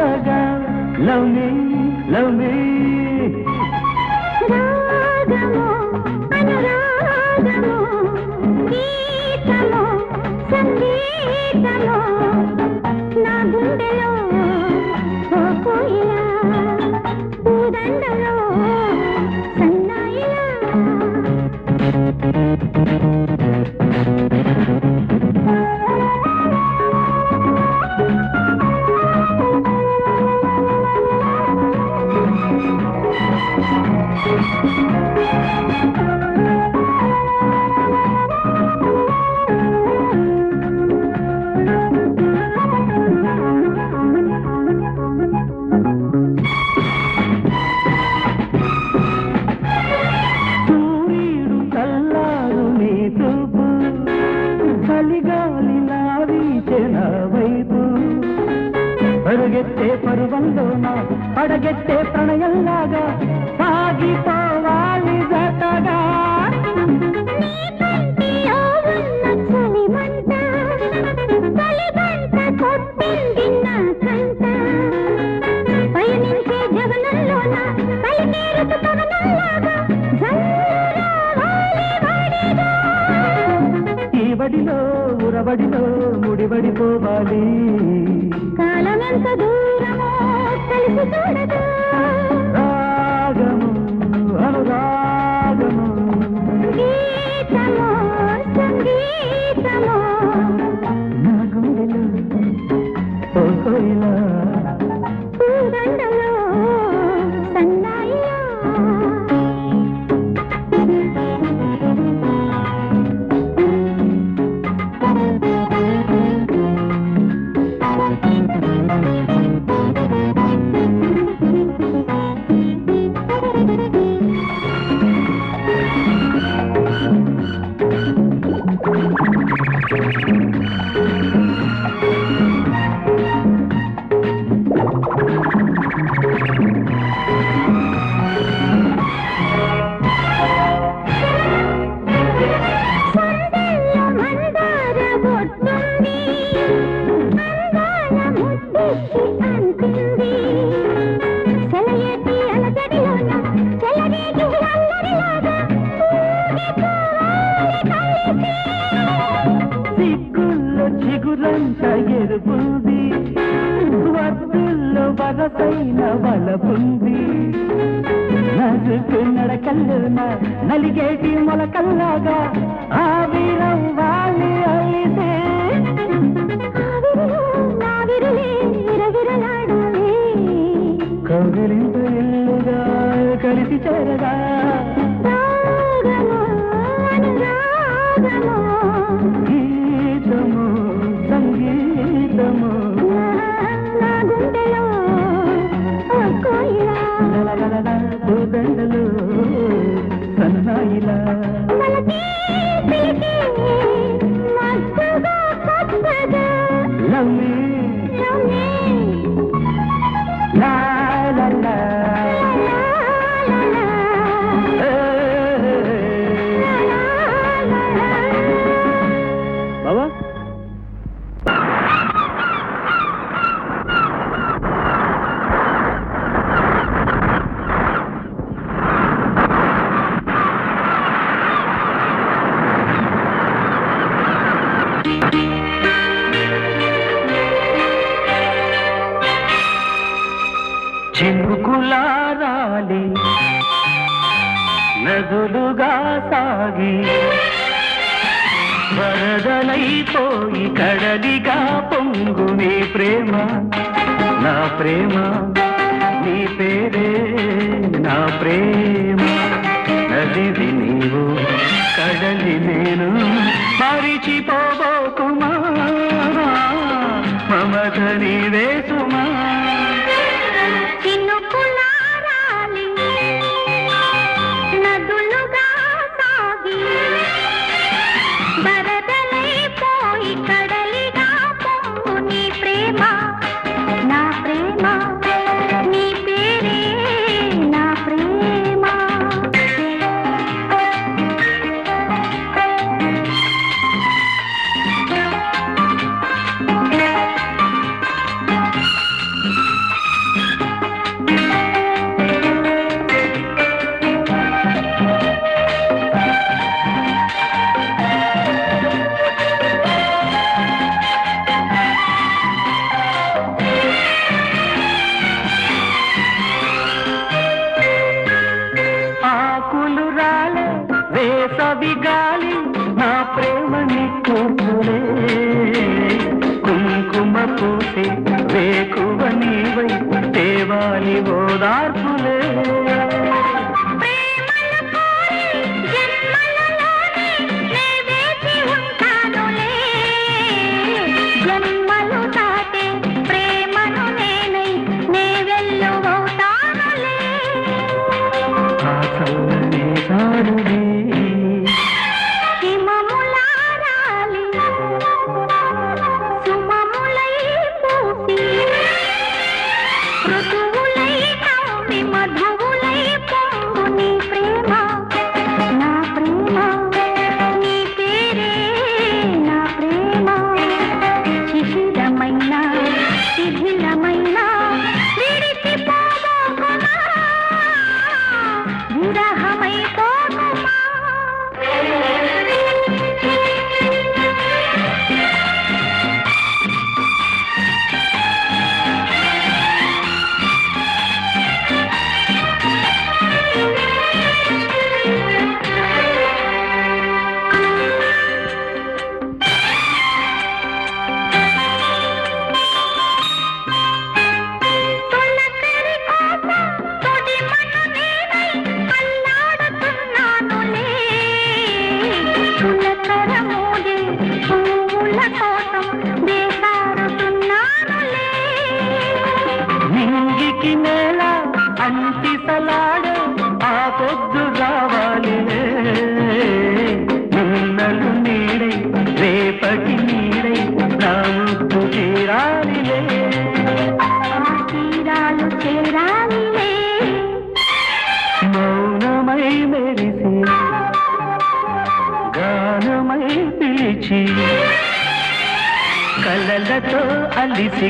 တကလုံနေလုံနေသာကမော ఉరబడిలో ఉరబడిలో ముడిబడిపోవాలి కాలమంత దూరమో కలిసి రాగము అనురాగము. గీతము కదులుతూ నడకల్లున నలిగేటి మొలకల్లాగా ఆవిరవ్వాలి అయితే కౌగిలింత ఇల్లుగా కలిసి చేరగా. లవ్ మీ నా ప్రేమ నీ పేరే నా ప్రేమ. నదిది నీవు కడలి నేను మరిచిపోబోకుమా మమత నీవే సుమా.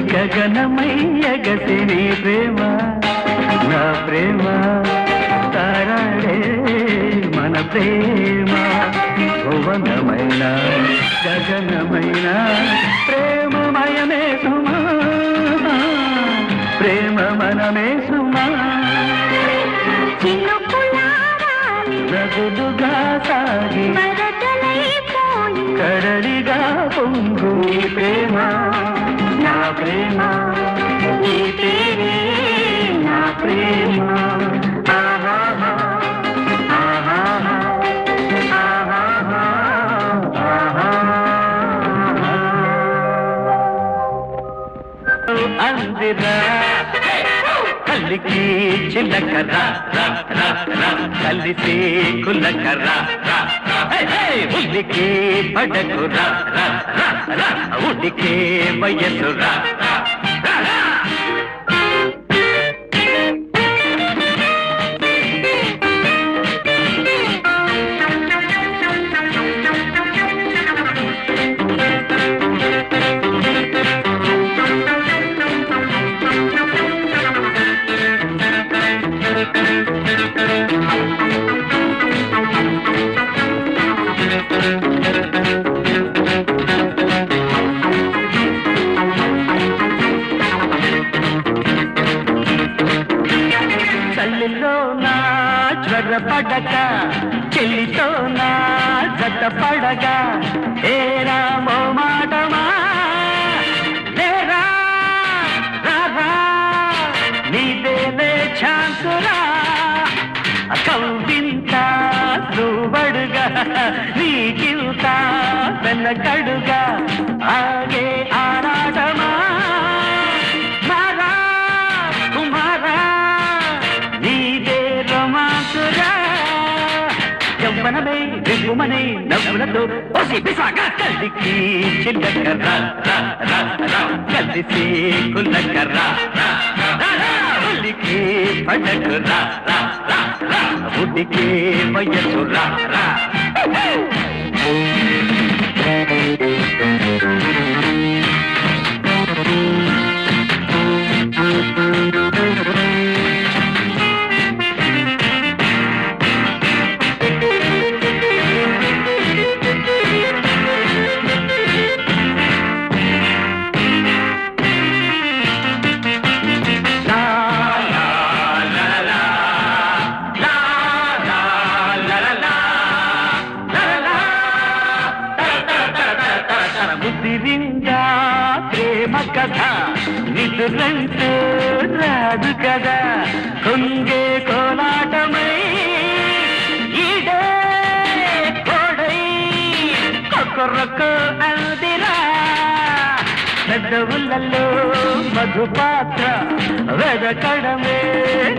గగనమై ఎగసి నీ ప్రేమ నా ప్రేమ తారాడే మన ప్రేమ. భువనమైన గగనమైన ప్రేమమయమే సుమా ప్రేమ మనమే సుమా నదులుగా సాగి కడలిగా పొంగు ప్రేమ. ప్రేమ. నీ పేరే నా ప్రేమ. ఆహాహా, ఆహాహా, ఆహాహా, అందిరా కలికి ఉడికే ఉల్లికి పడకురా ఉడికే వయసు రా వెనకడుగా ఆగే ఆరాటమా మారా కుమారా నీదే రమాసురా యవ్వనమే దిగుమనే నవ్వులతో ఒసి పిసాక కలికి చిల్లకర్ర కలిసి కుల్లకర్ర ఉలికి పడకురా ఉడికి వయసురా రా రా. కొక్కరొక్క అందిరా. పెద్దవులలో మధు పాత్ర వెదకడమే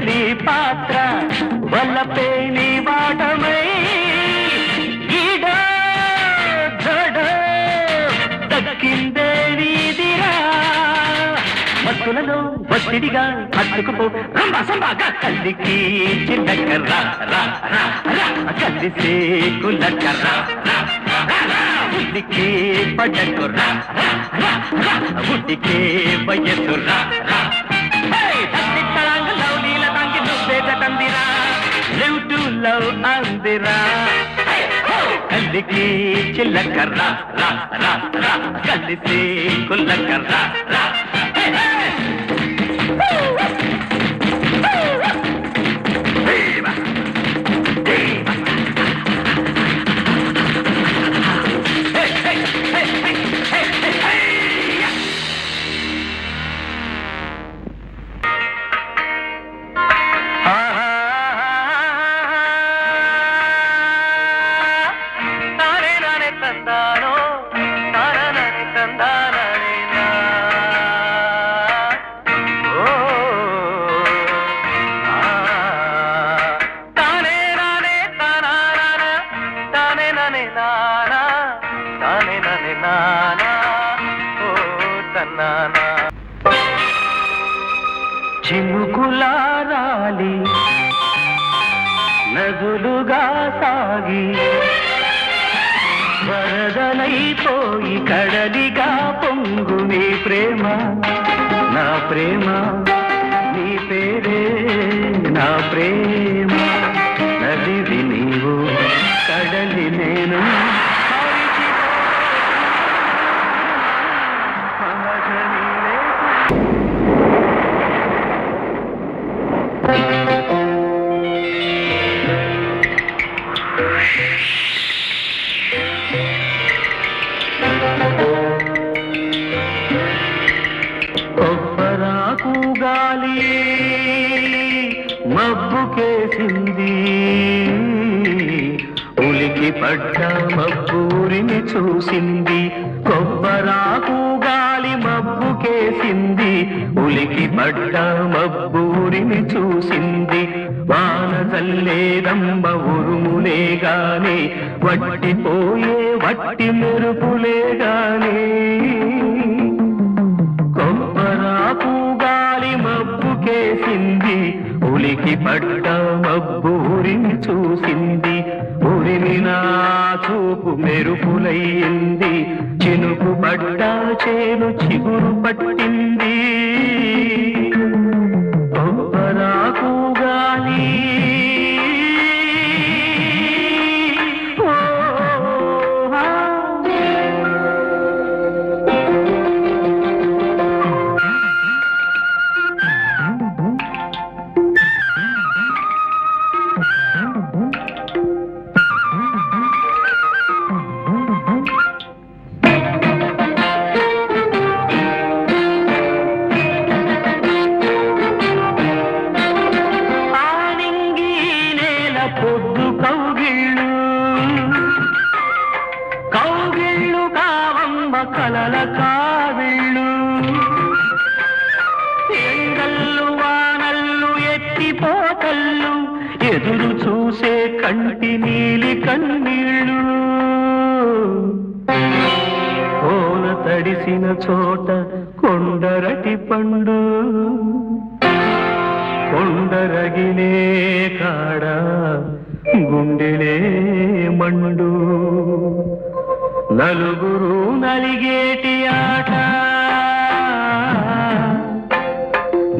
నీ పాత్ర. వల్లపే నీ వాటమై ఈడో జడో మత్తులలో ఒత్తిడిగా హత్తుకుపో రంభ సంబాగా కల్లికి చిన్న కర్ర రా రా కర్ర ఉడికి పడకు రా రా రా రా ఉడికి వయసు రా రా హే తత్తిత్తలాంగ లవ్ నీల తంగి నువ్వే తందిరా లివ్ టు లవ్ అందిరా. కలికి చిల్లకర్ర. రా రా రా. కలిసి కుల్లకర్ర. రా. హే, చినుకులారాలి నదులుగా సాగి వరదలైపోయి కడలిగా పొంగు నీ ప్రేమ నా ప్రేమ నీ పేరే నా ప్రేమ. నదివి నీవు కడలి నేను. వట్టిపోయే వట్టి మెరుపులే గాని కొబ్బరాకు గాలి మబ్బుకేసింది ఉలికి పడ్డ మబ్బూరిని చూసింది ఉరిమి నా చూపు మెరుపులయ్యింది చినుకు పడ్డ చేను చిగురు పట్టింది. మండు నలుగురు నలిగేటి ఆట.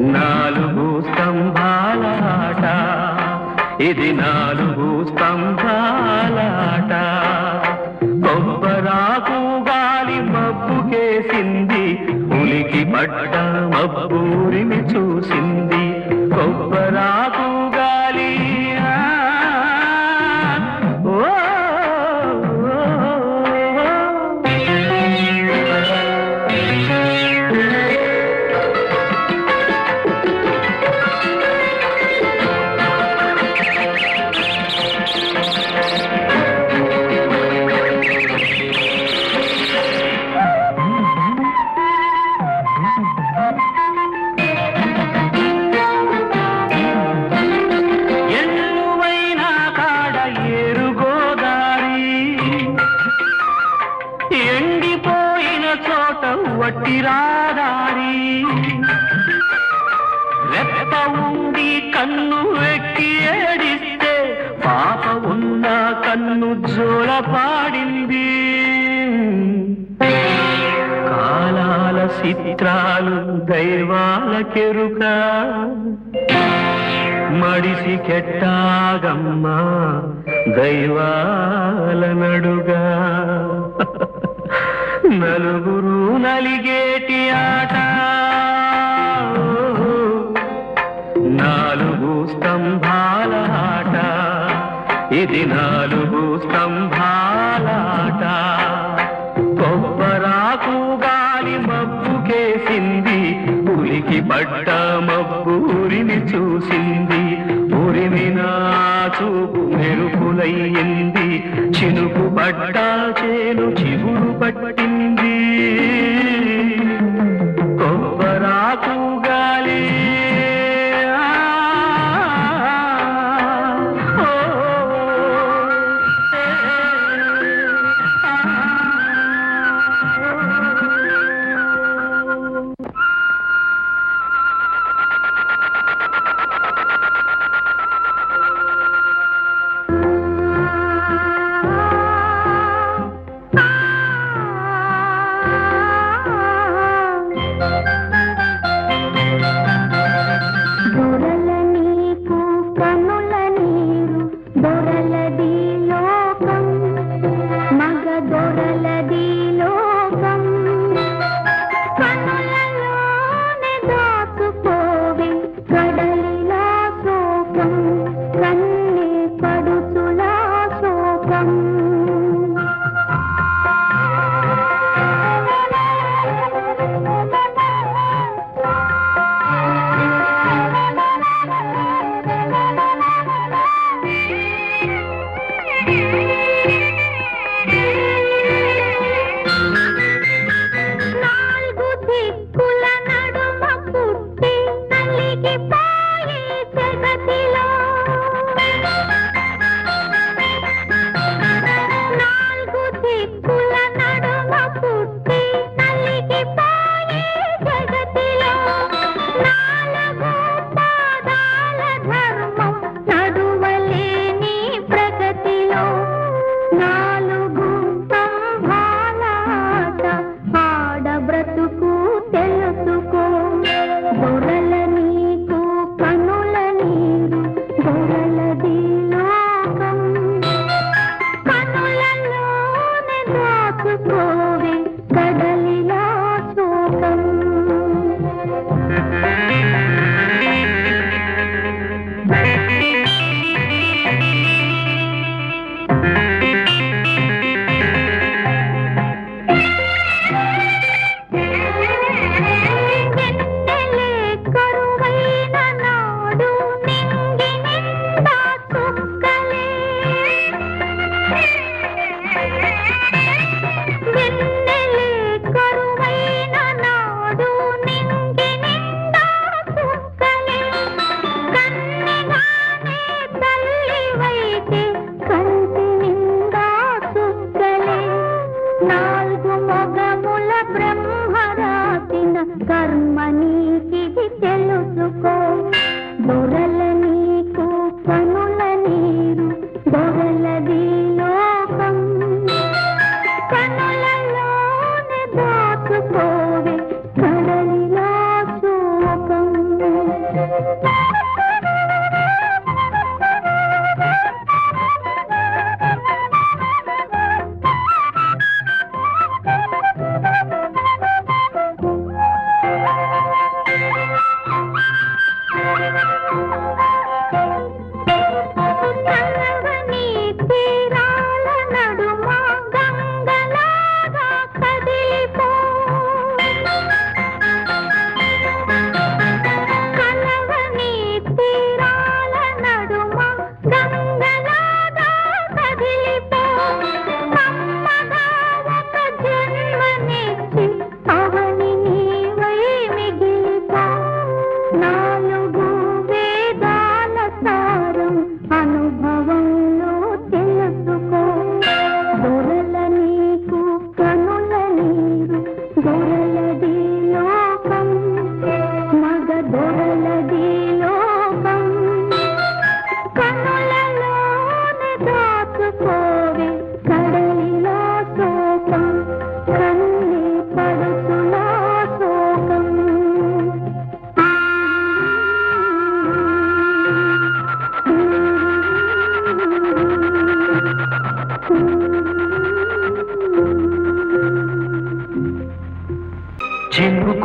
నాలుగు స్తంభాల ఆట. ఇది నాలుగు స్తంభాల ఆట. కొబ్బరాకు గాలి మబ్బుకేసింది ఉలికి పడ్డ మబ్బూరిని చూసింది. మడిసి కెట్టాగమ్మా దైవాల నడుగా. నలుగురు నలిగేటి ఆట. నాలుగు స్తంభాల ఆట. ఇది నాలుగు స్తంభాల ఆట. కొబ్బరాకు గాలి మబ్బుకేసింది పులికి బట్ట మబ్బూరిని చూసింది. మురిమినా చూపు మెరుపులయ్యింది చినుకు పడ్డా చేను చిగురు పట్టింది.